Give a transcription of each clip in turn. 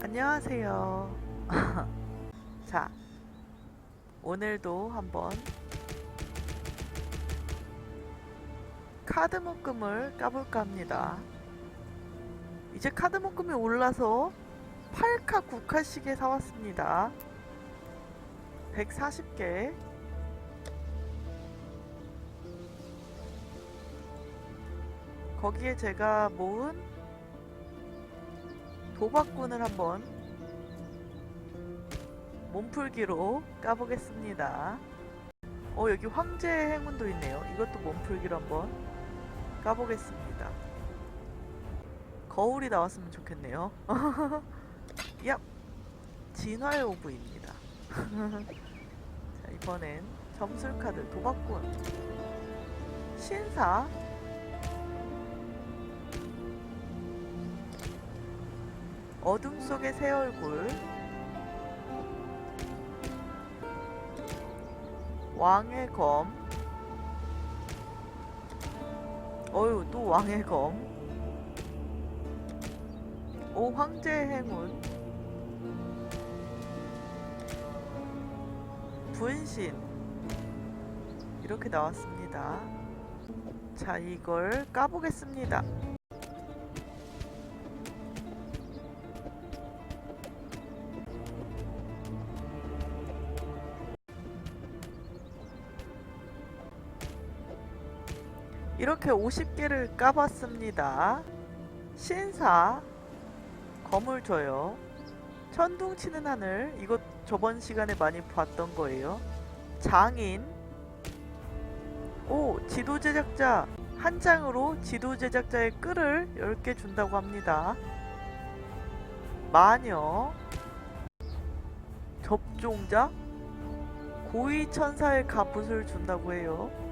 안녕하세요. 자, 오늘도 한번 카드 묶음을 까볼까 합니다. 이제 카드 묶음이 올라서 8카, 9카씩에 사왔습니다. 140개. 거기에 제가 모은 도박꾼을 한번 몸풀기로 까보겠습니다. 어, 여기 황제 행운도 있네요. 이것도 몸풀기로 한번 까보겠습니다. 거울이 나왔으면 좋겠네요. 야! 진화의 오브입니다. 자, 이번엔 점술카드 도박꾼 신사 어둠 속의 새 얼굴. 왕의 검. 어유 또 왕의 검. 오 황제 행운. 분신. 이렇게 나왔습니다. 자 이걸 까보겠습니다 이렇게 50개를 까봤습니다. 신사 검을 줘요. 천둥 치는 하늘 이것 저번 시간에 많이 봤던 거예요. 장인 오 지도 제작자 한 장으로 지도 제작자의 끌을 10개 준다고 합니다. 마녀 접종자 고위 천사의 갑옷을 준다고 해요.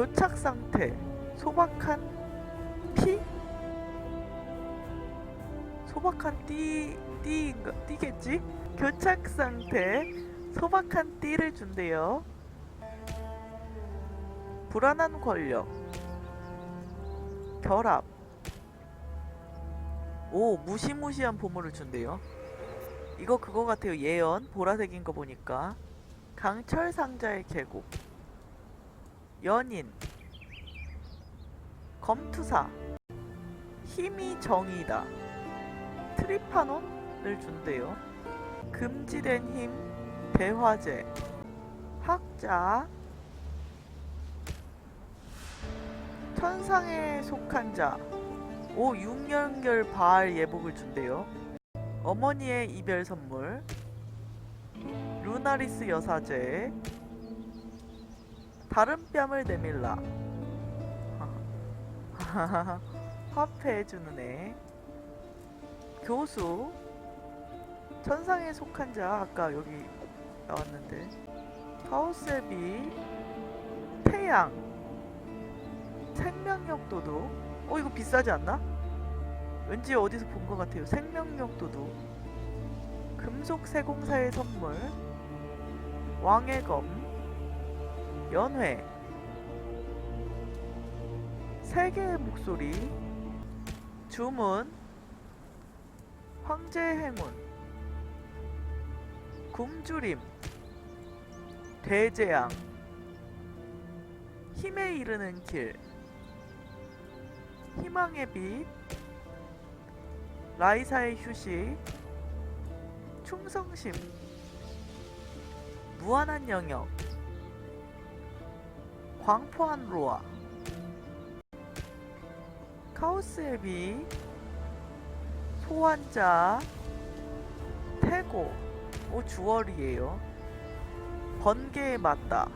교착 상태, 소박한 피? 소박한 띠, 띠인가, 띠겠지? 교착 상태, 소박한 띠를 준대요. 불안한 권력, 결합, 오, 무시무시한 보물을 준대요. 이거 그거 같아요. 예언, 보라색인 거 보니까. 강철 상자의 계곡. 연인 검투사 힘이 정의다. 트리파논을 준대요. 금지된 힘 대화제 학자. 천상에 속한 자오 6년결 바알 예복을 준대요. 어머니의 이별 선물 루나리스 여사제 다른 뺨을 내밀라. 화폐해주는 애. 교수. 천상에 속한 자. 아까 여기 나왔는데. 하우세비. 태양. 생명력 도둑. 어, 이거 비싸지 않나? 왠지 어디서 본 것 같아요. 생명력 도둑. 금속 세공사의 선물. 왕의 검. 연회. 세계의 목소리. 주문. 황제 행운 굶주림. 대재앙 힘에 이르는 길. 희망의 빛. 라이사의 휴식. 충성심. 무한한 영역 광포한 로아 카오스 앱이 소환자 태고 오 주얼이에요. 번개에 맞다.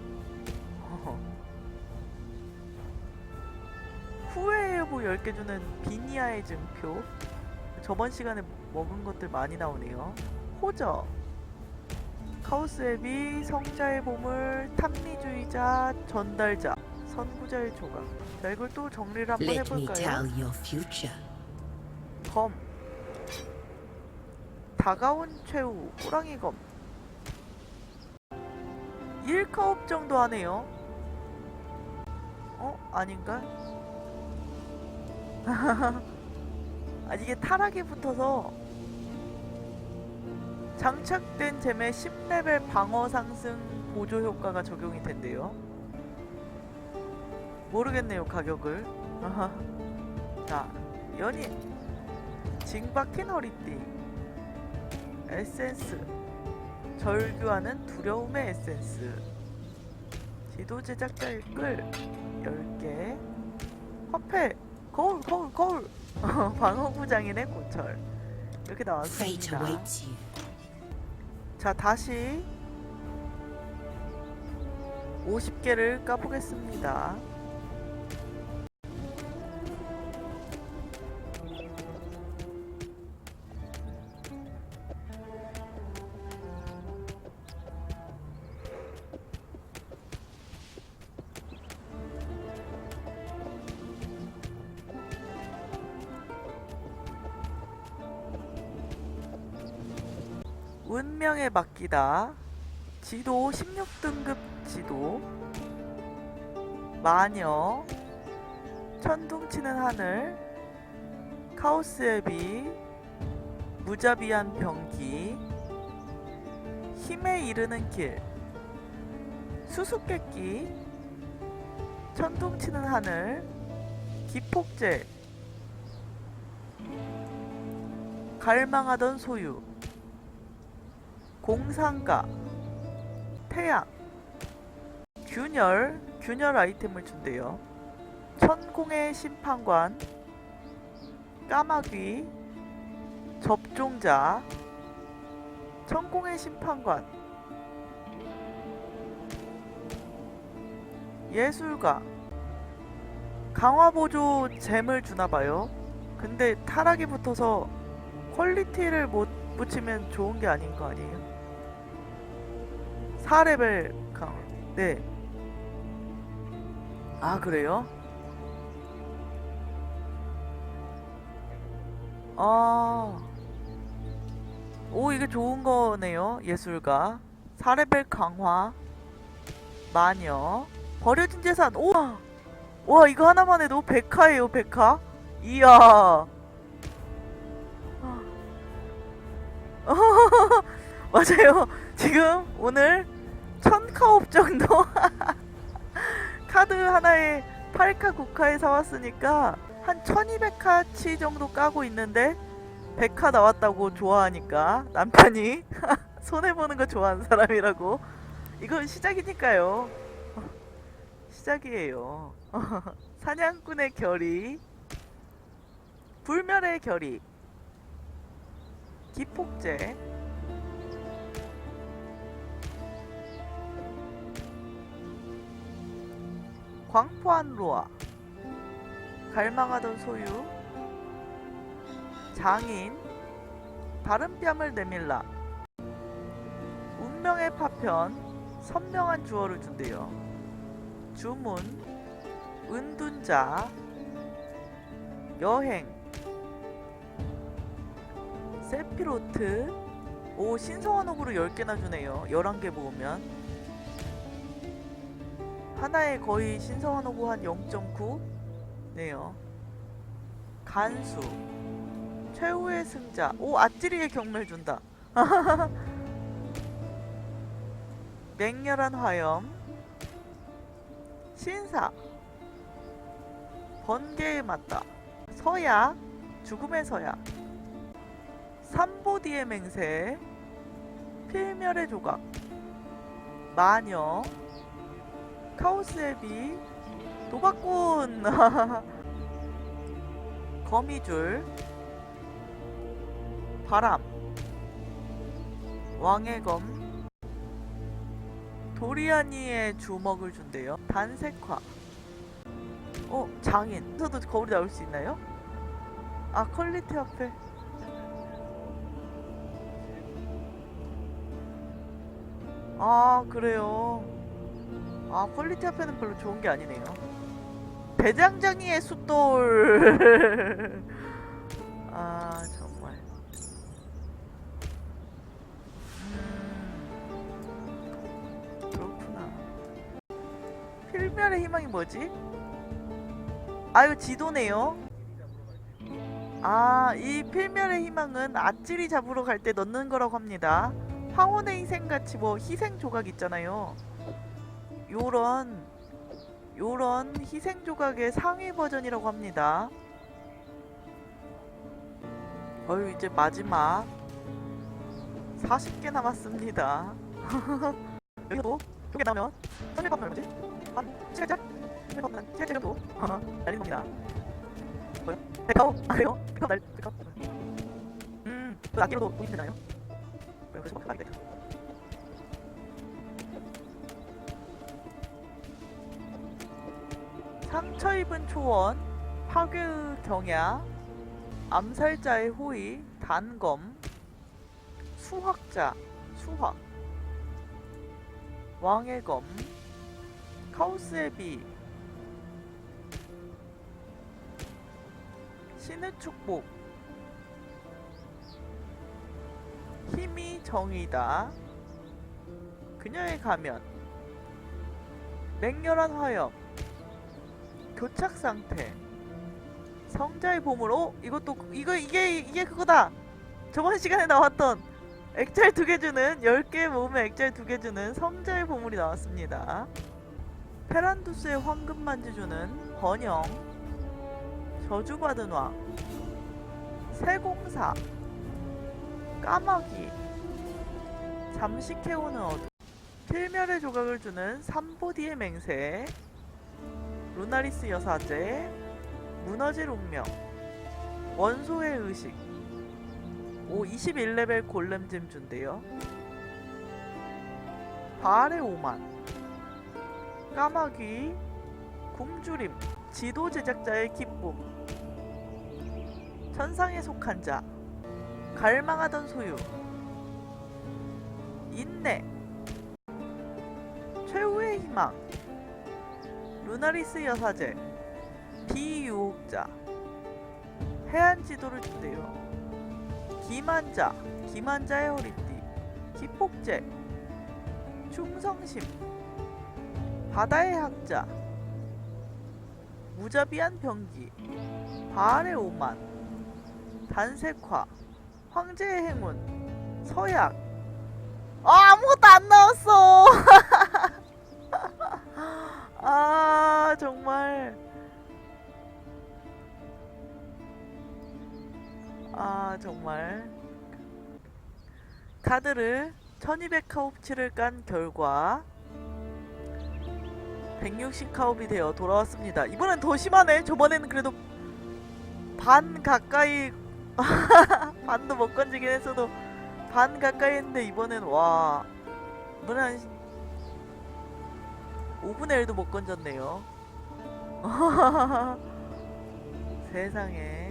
후회 예보 10개 주는 비니아의 증표. 저번 시간에 먹은 것들 많이 나오네요. 호저 카오스 앱이 성자의 보물, 탐미주의자, 전달자, 선구자의 조각. 자, 이걸 또 정리를 한번 Let me 해볼까요? tell your future. 검. 다가온 최후, 호랑이 검. 1카업 정도 하네요. 어? 아닌가? 아 이게 타락이 붙어서 장착된 잼의 10레벨 방어 상승 보조 효과가 적용이 된대요. 모르겠네요 가격을. 자 연인 징박힌 허리띠. 에센스. 절규하는 두려움의 에센스. 지도 제작자의 끌 10개. 화폐 거울 거울 거울. 방어구 장인의 고철. 이렇게 나왔습니다. 자 다시 50개를 까보겠습니다 운명에 맡기다. 지도 16등급 지도. 마녀 천둥치는 하늘 카오스의 비 무자비한 병기 힘에 이르는 길 수수께끼 천둥치는 하늘 기폭제. 갈망하던 소유 공상가 태양 균열 균열 아이템을 준대요. 천공의 심판관 까마귀 접종자 천공의 심판관 예술가. 강화보조 잼을 주나봐요. 근데 타락이 붙어서 퀄리티를 못 붙이면 좋은 게 아닌 거 아니에요? 4레벨 강화. 네. 아, 그래요? 아. 오, 이게 좋은 거네요. 예술가. 4레벨 강화. 마녀. 버려진 재산. 오! 와, 이거 하나만 해도 백화예요, 백화. 이야. 맞아요. 지금 오늘 천 카옵 정도 카드 하나에 8카 9카에 사왔으니까 한 1200카치 정도 까고 있는데 100카 나왔다고 좋아하니까 남편이 손해보는 거 좋아하는 사람이라고 이건 시작이니까요. 시작이에요. 사냥꾼의 결의 불멸의 결의 기폭제 광포한 로아 갈망하던 소유 장인 다른 뺨을 내밀라. 운명의 파편 선명한 주어를 준대요. 주문 은둔자 여행. 세피로트 오 신성한 옥으로 10개나 주네요. 11개 모으면 하나에 거의 신성한 옥우 한0.9 네요. 간수. 최후의 승자. 오 아찌리의 경매를 준다. 맹렬한 화염. 신사. 번개에 맞다. 서야. 죽음의 서야. 삼보디의 맹세. 필멸의 조각. 마녀 카오스의 비 도박꾼. 거미줄. 바람. 왕의 검. 도리아니의 주먹을 준대요. 단색화. 어 장인. 저도 거울이 나올 수 있나요? 아 퀄리티 앞에 아 그래요 아 퀄리티 앞에는 별로 좋은 게 아니네요 대장장이의 숫돌 아 정말 음 그렇구나 필멸의 희망이 뭐지? 아유 지도네요 아, 이 필멸의 희망은 아찔이 잡으러 갈 때 넣는 거라고 합니다. 황혼의 희생 같이 뭐 희생 조각 있잖아요. 요런 요런 희생 조각의 상위 버전이라고 합니다. 어유 이제 마지막 40개 남았습니다. 여기도 두개 나오면 선일법 얼마지? 한 7짤? 선일법은 7짤 정도 날리는 겁니다. 뭐요? 백화오? 아 그래요? 백화오 날 백화오? 음, 그 악기로도 보이면 되나요? 상처 입은 초원, 파괴의 경야, 암살자의 호의, 단검, 수학자, 수학, 왕의 검, 카오스의 비, 신의 축복, 힘이 정이다, 그녀의 가면, 맹렬한 화염, 교착 상태, 성자의 보물. 어? 이것도 이거 이게 이게 그거다. 저번 시간에 나왔던 액자를 두 개 주는 10개 모으면 액자를 두 개 주는 성자의 보물이 나왔습니다. 페란두스의 황금 만지 주는 번영, 저주받은 왕, 세공사, 까마귀, 잠시 캐오는 어둠, 필멸의 조각을 주는 삼보디의 맹세, 루나리스 여사제, 무너질 운명, 원소의 의식, 오 21레벨 골렘잼 준대요. 바알의 오만, 까마귀, 굶주림, 지도 제작자의 기쁨, 천상에 속한 자, 갈망하던 소유, 인내, 최후의 희망, 루나리스 여사제, 비유혹자, 해안 지도를 준대요. 기만자, 기만자의 허리띠, 기폭제, 충성심, 바다의 학자, 무자비한 병기, 바알의 오만, 단색화, 황제의 행운, 서약. 아, 아무것도 안 나왔어! 아, 정말. 카드를 1200 카옵치를 깐 결과 160 카옵이 되어 돌아왔습니다. 이번엔 더 심하네. 저번에는 그래도 반 가까이 반도 못 건지긴 했어도 반 가까이 했는데 이번엔 와 이번엔 한 5분의 1도 못 건졌네요. 세상에.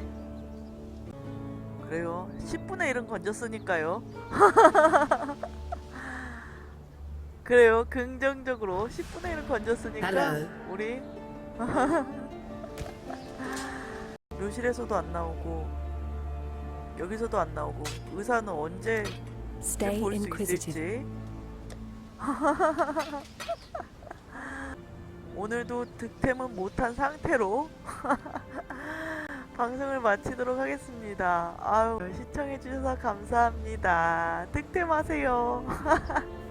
그래요. 10분의 1은 건졌으니까요. 그래요. 긍정적으로 10분의 1은 건졌으니까 Hello. 우리 묘실에서도 안 나오고 여기서도 안 나오고 의사는 언제 볼 수. 있을지 오늘도 득템은 못한 상태로 방송을 마치도록 하겠습니다. 아유 시청해주셔서 감사합니다. 득템하세요.